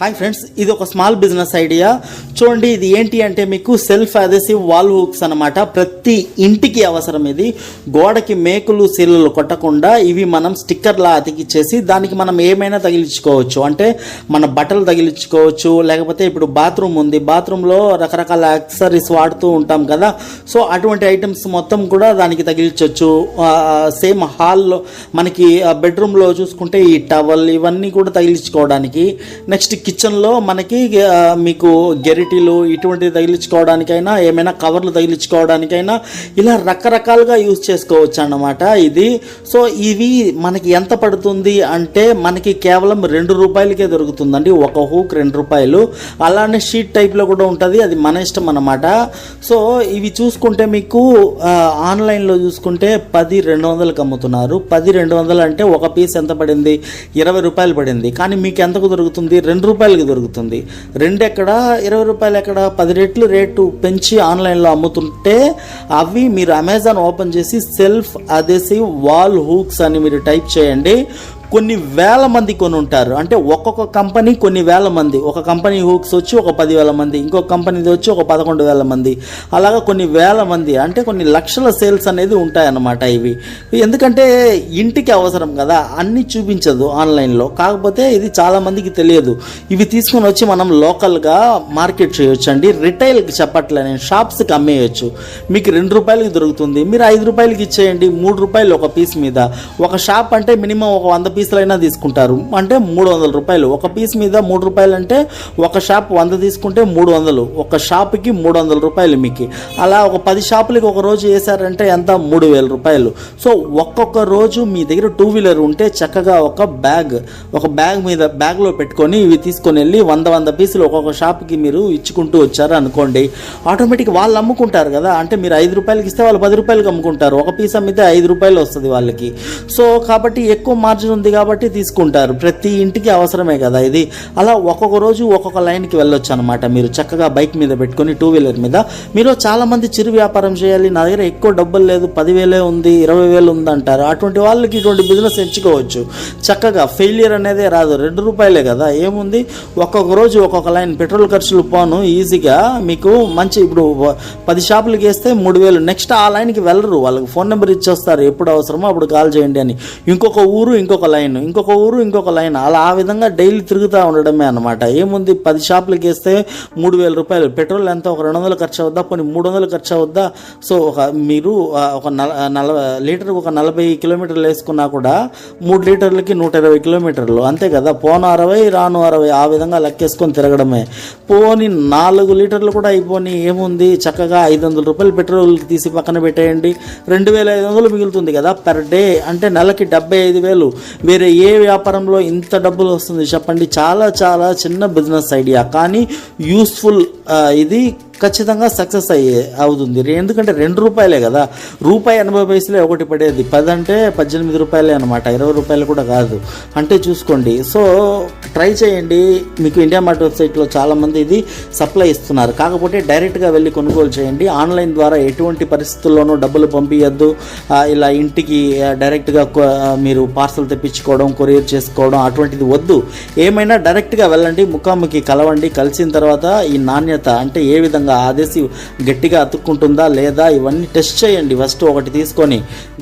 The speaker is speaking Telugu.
హాయ్ ఫ్రెండ్స్ ఇది ఒక స్మాల్ బిజినెస్ ఐడియా చూడండి ఇది ఏంటి అంటే మీకు సెల్ఫ్ అదెసివ్ వాల్ హుక్స్ అనమాట ప్రతి ఇంటికి అవసరం ఇది. గోడకి మేకులు సీలలు కొట్టకుండా ఇవి మనం స్టిక్కర్లా అతికిచ్చేసి దానికి మనం ఏమైనా తగిలించుకోవచ్చు. అంటే మన బట్టలు తగిలించుకోవచ్చు లేకపోతే ఇప్పుడు బాత్రూమ్ ఉంది. బాత్రూంలో రకరకాల యాక్సరీస్ వాడుతూ ఉంటాం కదా. సో అటువంటి ఐటమ్స్ మొత్తం కూడా దానికి తగిలించవచ్చు సేమ్ హాల్లో మనకి బెడ్రూమ్లో చూసుకుంటే ఈ టవల్ ఇవన్నీ కూడా తగిలించుకోవడానికి నెక్స్ట్ కిచెన్లో మనకి మీకు గెరిటీలు ఇటువంటివి తగిలించుకోవడానికైనా ఏమైనా కవర్లు తగిలించుకోవడానికైనా ఇలా రకరకాలుగా యూజ్ చేసుకోవచ్చు అన్నమాట ఇది. సో ఇవి మనకి ఎంత పడుతుంది అంటే మనకి కేవలం రెండు రూపాయలకే దొరుకుతుందండి. ఒక హూక్ రెండు రూపాయలు. అలానే షీట్ టైప్లో కూడా ఉంటుంది. అది మన ఇష్టం అన్నమాట. సో ఇవి చూసుకుంటే మీకు ఆన్లైన్లో చూసుకుంటే పది రెండు వందలకు అమ్ముతున్నారు. పది రెండు వందలు అంటే ఒక పీస్ ఎంత పడింది? ఇరవై రూపాయలు పడింది. కానీ మీకు ఎంతకు దొరుకుతుంది? రెండు రూపాయలకి దొరుకుతుంది. రెండు ఎక్కడ ఇరవై రూపాయలు ఎక్కడ పది రెట్లు రేటు పెంచి ఆన్లైన్లో అమ్ముతుంటే అవి మీరు అమెజాన్ ఓపెన్ చేసి సెల్ఫ్ అదేసి వాల్ హూక్స్ అని మీరు టైప్ చేయండి. కొన్ని వేల మంది కొని ఉంటారు అంటే ఒక్కొక్క కంపెనీ కొన్ని వేల మంది. ఒక కంపెనీ హూక్స్ వచ్చి ఒక పదివేల మంది. ఇంకొక కంపెనీది వచ్చి ఒక పదకొండు వేల మంది. అలాగా కొన్ని వేల మంది. అంటే కొన్ని లక్షల సేల్స్ అనేది ఉంటాయన్నమాట ఇవి. ఎందుకంటే ఇంటికి అవసరం కదా. అన్నీ చూపించదు ఆన్లైన్లో. కాకపోతే ఇది చాలా మందికి తెలియదు. ఇవి తీసుకొని వచ్చి మనం లోకల్గా మార్కెట్ చేయొచ్చు అండి రిటైల్కి చెప్పట్లే నేను షాప్స్కి అమ్మేయచ్చు. మీకు రెండు రూపాయలకి దొరుకుతుంది. మీరు ఐదు రూపాయలకి ఇచ్చేయండి. మూడు రూపాయలు ఒక పీస్ మీద. ఒక షాప్ అంటే మినిమం ఒక వంద పీసులైనా తీసుకుంటారు. అంటే మూడు వందల రూపాయలు. ఒక పీస్ మీద మూడు రూపాయలు అంటే ఒక షాప్ వంద తీసుకుంటే మూడు వందలు. ఒక షాప్కి మూడు వందల రూపాయలు మీకు. అలా ఒక పది షాపులకి ఒక రోజు వేసారంటే ఎంత? మూడు వేల రూపాయలు. సో ఒక్కొక్క రోజు మీ దగ్గర టూ వీలర్ ఉంటే చక్కగా ఒక బ్యాగ్ ఒక బ్యాగ్ మీద బ్యాగ్లో పెట్టుకొని ఇవి తీసుకొని వెళ్ళి వంద వంద పీసులు ఒక్కొక్క షాప్కి మీరు ఇచ్చుకుంటూ వచ్చారు అనుకోండి. ఆటోమేటిక్ వాళ్ళు అమ్ముకుంటారు కదా. అంటే మీరు ఐదు రూపాయలకి ఇస్తే వాళ్ళు పది రూపాయలకి అమ్ముకుంటారు. ఒక పీస్ అమ్మితే ఐదు రూపాయలు వస్తుంది వాళ్ళకి. సో కాబట్టి ఎక్కువ మార్జిన్ ఉంది కాబట్టి తీసుకుంటారు. ప్రతి ఇంటికి అవసరమే కదా ఇది. అలా ఒక్కొక్క రోజు ఒక్కొక్క లైన్కి వెళ్ళొచ్చు అనమాట మీరు చక్కగా బైక్ మీద పెట్టుకొని టూ వీలర్ మీద. మీరు చాలామంది చిరు వ్యాపారం చేయాలి. నా దగ్గర ఎక్కువ డబ్బులు లేదు. పదివేలే ఉంది ఇరవై వేలు ఉంది అంటారు అటువంటి వాళ్ళకి ఇటువంటి బిజినెస్ ఎంచుకోవచ్చు. చక్కగా ఫెయిలియర్ అనేదే రాదు. రెండు రూపాయలే కదా. ఏముంది? ఒక్కొక్క రోజు ఒక్కొక్క లైన్. పెట్రోల్ ఖర్చులు పోను. ఈజీగా మీకు మంచి ఇప్పుడు పది షాపులకి వేస్తే మూడు వేలు నెక్స్ట్ ఆ లైన్కి వెళ్ళరు. వాళ్ళకి ఫోన్ నెంబర్ ఇచ్చేస్తారు. ఎప్పుడు అవసరమో అప్పుడు కాల్ చేయండి అని. ఇంకొక ఊరు ఇంకొక లైన్ ఇంకొక ఊరు ఇంకొక లైన్. అలా ఆ విధంగా డైలీ తిరుగుతూ ఉండడమే అనమాట ఏముంది? పది షాపులకి వేస్తే మూడు వేల రూపాయలు. పెట్రోల్ ఎంత? ఒక రెండు వందలు ఖర్చు అవుద్దా? కొన్ని మూడు వందలు ఖర్చు అవుద్దా? సో ఒక మీరు ఒక నల నలభై లీటర్కి ఒక నలభై కిలోమీటర్లు వేసుకున్నా కూడా మూడు లీటర్లకి నూట ఇరవై కిలోమీటర్లు. అంతే కదా? పోను అరవై రాను అరవై. ఆ విధంగా లెక్కేసుకొని తిరగడమే. పోని నాలుగు లీటర్లు కూడా అయిపోని. ఏముంది? చక్కగా ఐదు వందల రూపాయలు పెట్రోల్ తీసి పక్కన పెట్టేయండి. రెండు వేల ఐదు వందలు మిగులుతుంది కదా? పర్ డే అంటే నెలకి డెబ్బై ఐదు వేలు. వేరే ఏ వ్యాపారంలో ఇంత డబ్బులు వస్తుంది చెప్పండి. చాలా చాలా చిన్న బిజినెస్ ఐడియా కానీ యూస్ఫుల్ ఇది ఖచ్చితంగా సక్సెస్ అయ్యే అవుతుంది. ఎందుకంటే రెండు రూపాయలే కదా. రూపాయి ఎనభై పైసలే ఒకటి పడేది. పది అంటే పద్దెనిమిది రూపాయలే అనమాట ఇరవై రూపాయలు కూడా కాదు. అంటే చూసుకోండి. సో ట్రై చేయండి. మీకు ఇండియా మార్ట్ వెబ్సైట్లో చాలామంది ఇది సప్లై ఇస్తున్నారు. కాకపోతే డైరెక్ట్గా వెళ్ళి కొనుగోలు చేయండి. ఆన్లైన్ ద్వారా ఎటువంటి పరిస్థితుల్లోనూ డబ్బులు పంపించద్దు ఇలా ఇంటికి డైరెక్ట్గా మీరు పార్సల్ తెప్పించుకోవడం కొరియర్ చేసుకోవడం అటువంటిది వద్దు. ఏమైనా డైరెక్ట్గా వెళ్ళండి. ముఖాముఖి కలవండి. కలిసిన తర్వాత ఈ నాణ్యత అంటే ఏ విధంగా ఆదేశి గట్టిగా అతుక్కుంటుందా లేదా? ఇవన్నీ టెస్ట్ చేయండి. ఫస్ట్ ఒకటి తీసుకొని